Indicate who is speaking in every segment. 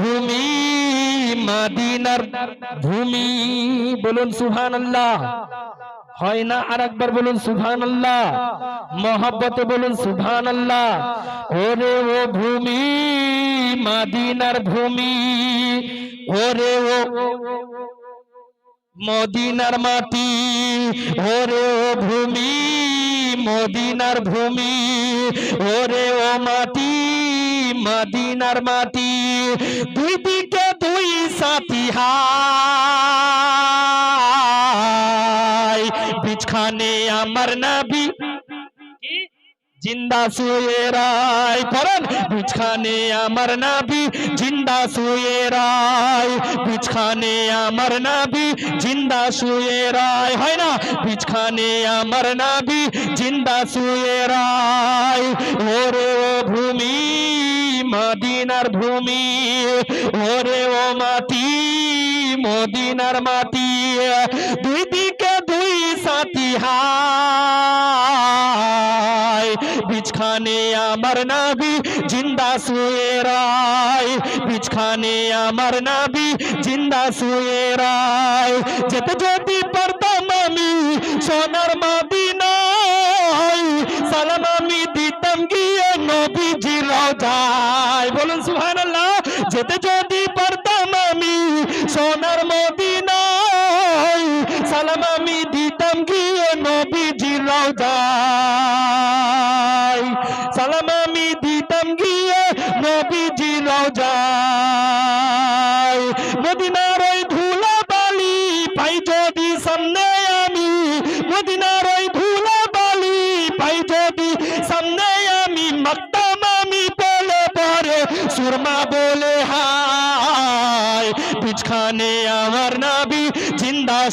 Speaker 1: ভূমি মাদিনার ভূমি, বলুন সুহান আল্লাহ হয় না আর একবার বলুন সুহান আল্লাহ মহাব্বতে বলুন সুহান আল্লাহ ওরে ও ভূমি, মাদিনার ভূমি, ওরে ও মদিনার মাটি, ওরে ও ভূমি, মদিনার ভূমি, ওরে ও মাটি। মদিনার মাটি দুই দিকে দুই সাথী হাই বিছখানে আমার নবী জিন্দা শুয়ে রায়। করেন বিছখানে আমার নাবি জিন্দা শুয়ে রায়। বিছখানে আমার নাবি জিন্দা শুয়ে রায়। হয় না? বিছখানে আমার নাবি জিন্দা শুয়ে রায়। ওরে ভূমি মদিনার ভূমি ওরে ও মাটি মদিনার মাটি দুই দিকে দুই সাথী হাই বিছখানে আমার নাবি জিন্দা শুয়ে রায় বিছখানে আমার নাবি জিন্দা শুয়ে রায় যেতে যদি যেতে যদি পারতাম আমি, সোনার মদিনায় সালাম আমি দিতাম গিয়ে নবীজি রোজায় সালাম আমি দিতাম গিয়ে নবীজি রোজায় মদিনার ওই ধুলা বালি পাই যদি সামনে আমি, মদিনার ওই ধুলা বালি পাই যদি সামনে আমি মাকতাম আমি বলে পরে সুরমা বলে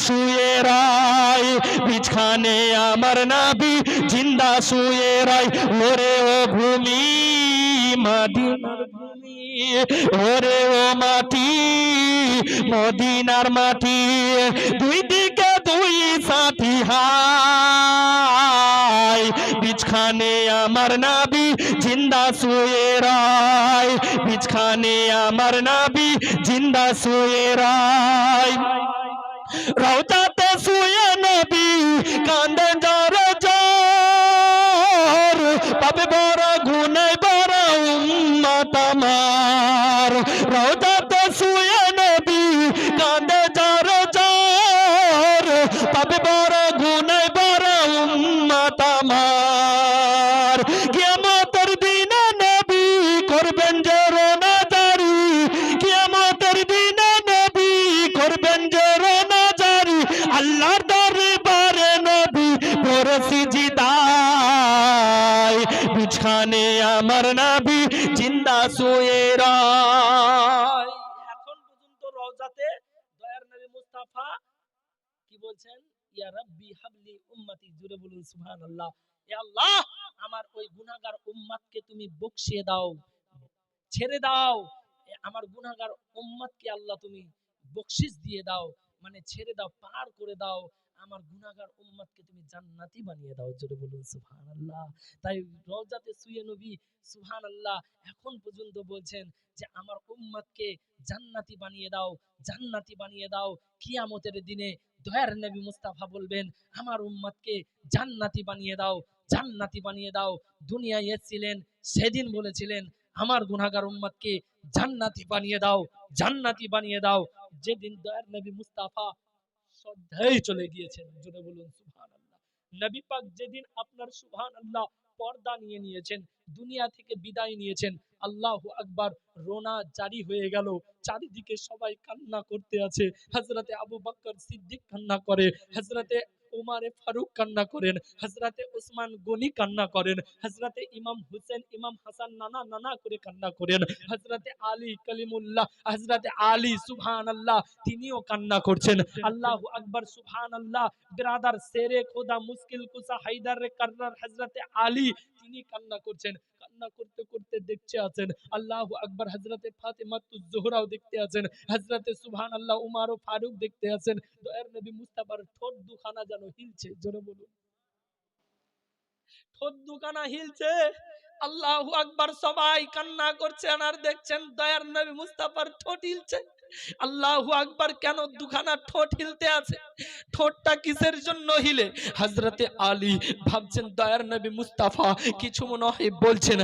Speaker 1: শুয়ে রায়। বিছখানে আমার নাবি, জিন্দা শুয়ে রায়। ওরে ও ভূমি, মদিনার ভূমি, ওরে ও মাটি, মদিনার মাটি। দুই দিকে দুই সাথী হাই বিছখানে আমার নাবি, জিন্দা শুয়ে রায়। বিছখানে আমার নাবি, জিন্দা শুয়ে রায়। রওজাতে শুয়ে নবী কান্দে জর জর। পাবে বড় গুনে বড় উম্মত আমার। রওজাতে শুয়ে নবী কান্দে জর জর। পাবে বড় গুনে বড় উম্মত আমার। বিছানে আমার নবী জিন্দা শুয়ে
Speaker 2: এখন পর্যন্ত রওজাতে দয়ার নবী মুস্তাফা কি বলছেন? ইয়া রাব্বি হাবলি উম্মতি জুড়ে বলুন সুবহানাল্লাহ। এ আল্লাহ, আমার ওই গুনাহগার উম্মতকে তুমি বকশিয়ে দাও, ছেড়ে দাও। আমার গুনাহগার উম্মতকে আল্লাহ তুমি বকশিস দিয়ে দাও মানে ছেড়ে দাও, পার করে দাও। আমার গুনাহগার উম্মতকে তুমি জান্নাতি বানিয়ে দাও, জোরে বলুন, সুবহানাল্লাহ। তাই রওজাতে শুয়ে নবী সুবহানাল্লাহ এখন পর্যন্ত বলছেন যে, আমার উম্মতকে জান্নাতি বানিয়ে দাও, জান্নাতি বানিয়ে দাও। কিয়ামতের দিনে দয়ার নবী মুস্তাফা বলবেন, আমার উম্মতকে জান্নাতি বানিয়ে দাও, জান্নাতি বানিয়ে দাও। দুনিয়ায় এসেছিলেন, সেদিন বলেছিলেন, আমার গুনাহগার উম্মতকে জান্নাতি বানিয়ে দাও, জান্নাতি বানিয়ে দাও। যেদিন দয়ার নবী মুস্তাফা শ্রদ্ধায় চলে গিয়েছেন। জোরে বলুন, সুবহানাল্লাহ। নবী পাক যেদিন আপনার সুহান আল্লাহ পর্দা নিয়ে নিয়েছেন, দুনিয়া থেকে বিদায় নিয়েছেন, আল্লাহ আকবার রোনা জারি হয়ে গেল। চারিদিকে সবাই কান্না করতে আছে। হজরতে আবু বকর সিদ্দিক কান্না করে হজরতে উমারে ফারুক কান্না করেন হজরতে উসমান গনি কান্না করেন হজরতে ইমাম হুসেন, ইমাম হাসান নানা নানা করে কান্না করেন হজরতে আলী কলিমুল্লাহ হজরতে আলী সুবহান আল্লাহ তিনিও কান্না করছেন। আল্লাহ আকবর সুবহান আল্লাহ বিরাদার সেরে খোদা, মুশকিল কুসা, হায়দার রে কার্রার হজরতে আলী, তিনি কান্না করছেন। কান্না করতে করতে আছেন। আল্লাহ আকবর হজরতে জোহরাও দেখতে আছেন। হজরতে সুবহান আল্লাহ উমার ও ফারুক দেখতে আছেন। নবী মুস্তাফার ঠোঁট দুখানা যেন হিলছে, জোরে বলুন। ঠোঁট দুখানা হিলছে। আল্লাহ আকবার সবাই কান্না করছেন আর দেখছেন দয়ার নবী মুস্তাফার ঠোঁট হিলছে। আল্লাহু আকবার কেন দুখানা ঠোঁট হিলতে আছে? ঠোঁটটা কিসের জন্য হিলে? হজরতে আলী ভাবছেন, দয়ার নবী মুস্তাফা কিছু মনে হয় বলছেন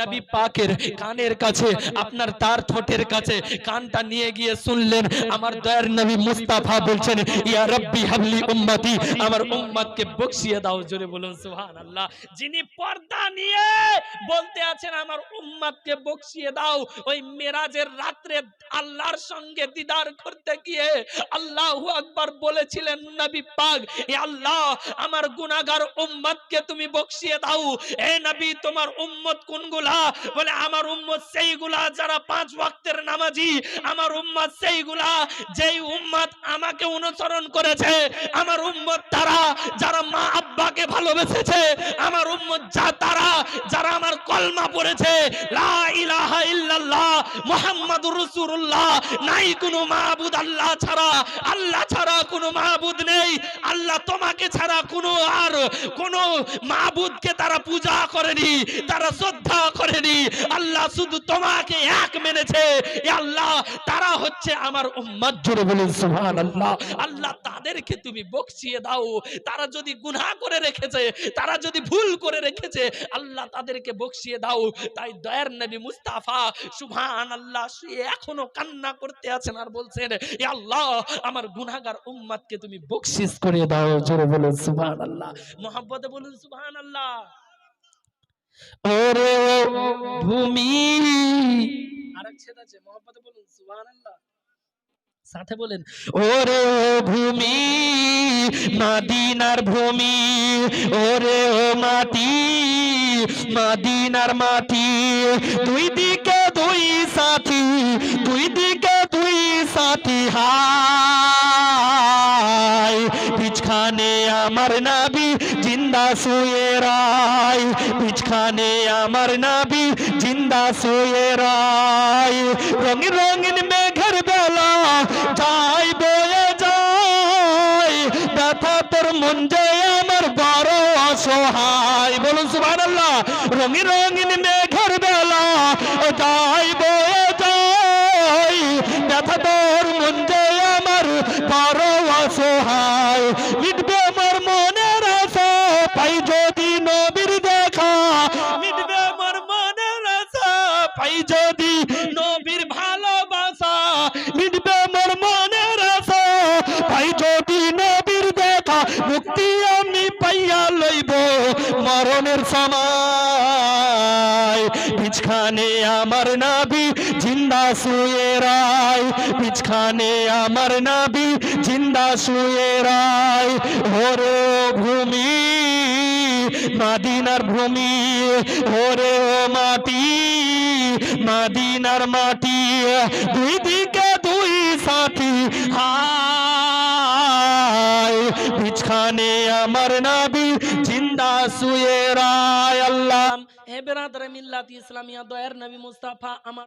Speaker 2: নবী পাকের কানের কাছে, আপনার তার ঠোঁটের কাছে কানটা নিয়ে গিয়ে শুনলেন, আমার দয়ার নবী মুস্তাফা বলছেন, ইয়া রব্বি হাবলি উম্মতি, আমার উম্মতকে বকশিয়ে দাও, জোরে বলুন, সুবহানাল্লাহ। যিনি পর্দা নিয়ে বলতে আছেন, আমার উম্মতকে বকশিয়ে দাও, ওই মেরাজের রাত্রে আল্লাহর সঙ্গে দিদার করতে গিয়ে আল্লাহু আকবার বলেছিলেন, নবী পাক এ আল্লাহ, আমার গুনাহগার উম্মতকে তুমি বকশিয়ে দাও। এ নবী, তোমার উম্মত কোনগুলা? বলে, আমার উম্মত সেইগুলা, যারা পাঁচ ওয়াক্তের নামাজি। আমার উম্মত সেইগুলা, যেই উম্মত আমাকে অনুসরণ করেছে। আমার উম্মত তারা, যারা মা আব্বাকে ভালোবেসেছে। আমার উম্মত যা তারা, যারা আমার কলমা পড়েছে। লা ইলাহা ইল্লাল্লাহ, মুহাম্মাদুর রাসূলুল্লাহ নাই কোনো মাবুদ আল্লাহ ছাড়া। আল্লাহ ছাড়া কোনো মাবুদ নেই। আল্লাহ তোমাকে ছাড়া কোনো আর কোনো মাবুদকে তারা পূজা করেনি, তারা শ্রদ্ধা করেনি। আল্লাহ শুধু তোমাকে এক মেনেছে। আল্লাহ, তারা হচ্ছে আমার উম্মত জুড়ে বলুন, সুবহানাল্লাহ। আল্লাহ তাদেরকে তুমি বকশিয়ে দাও। তারা যদি গুনাহ করে রেখেছে, তারা যদি ভুল করে রেখেছে, আল্লাহ তাদেরকে বকশিয়ে দাও। তাই দয়ার নবী মুস্তাফা, সুবহানাল্লাহ, সে এখনও কান্না করতে আছেন আর বলছেন আল্লাহ, আমার গুনাহগার উম্মতকে তুমি বকশিস করে দাও, জোরে বলুন সুবহানাল্লাহ। মোহাম্মদে বলুন সুবহানাল্লাহ।
Speaker 1: ওরে ভূমি।
Speaker 2: আরেক ছেলে আছে মোহাম্মদে বলুন সুবহানাল্লাহ। সাথে বলেন
Speaker 1: ওরে ও ভূমি মাদিনার ভূমি। ওরে ও মাটি মাদিনার মাটি। দুই দিকে দুই সাথী দুই দিকে দুই সাথী হাই আমার নাবি, জিন্দা শুয়ে রায়। পিছখানে আমার নাবি, জিন্দা শুয়ে রায়। রঙিন রঙিন মেঘের বেলা যাই বয়ে যাই ব্যথা তোর মন যে আমার বড় অসহায়। বলুন সুবহানাল্লাহ, রঙিন রঙিন মেঘের বেলা যাই বয়ে পাই যদি নবীর ভালোবাসা, মিটবে আমার মনের আশা। পাই যদি নবীর দেখা, মুক্তি আমি পাইয়া লইব মরণের সময়। পিছখানে আমার নাবি জিন্দা শুয়ে রায়। পিছখানে আমার নাবি জিন্দা শুয়ে রায়। ও ভূমি, মাদিনার ভূমি, ওরে ও মাটি মাদিনার মাটি, দুই দিকে দুই সাথী। হায়, পিছখানে আমার নাবি, জিন্দা শুয়ে রায় আল্লাহ।
Speaker 2: হে বেরাদারে মিল্লাত ইসলামিয়া, দয়ার নবী মুস্তাফা, আমার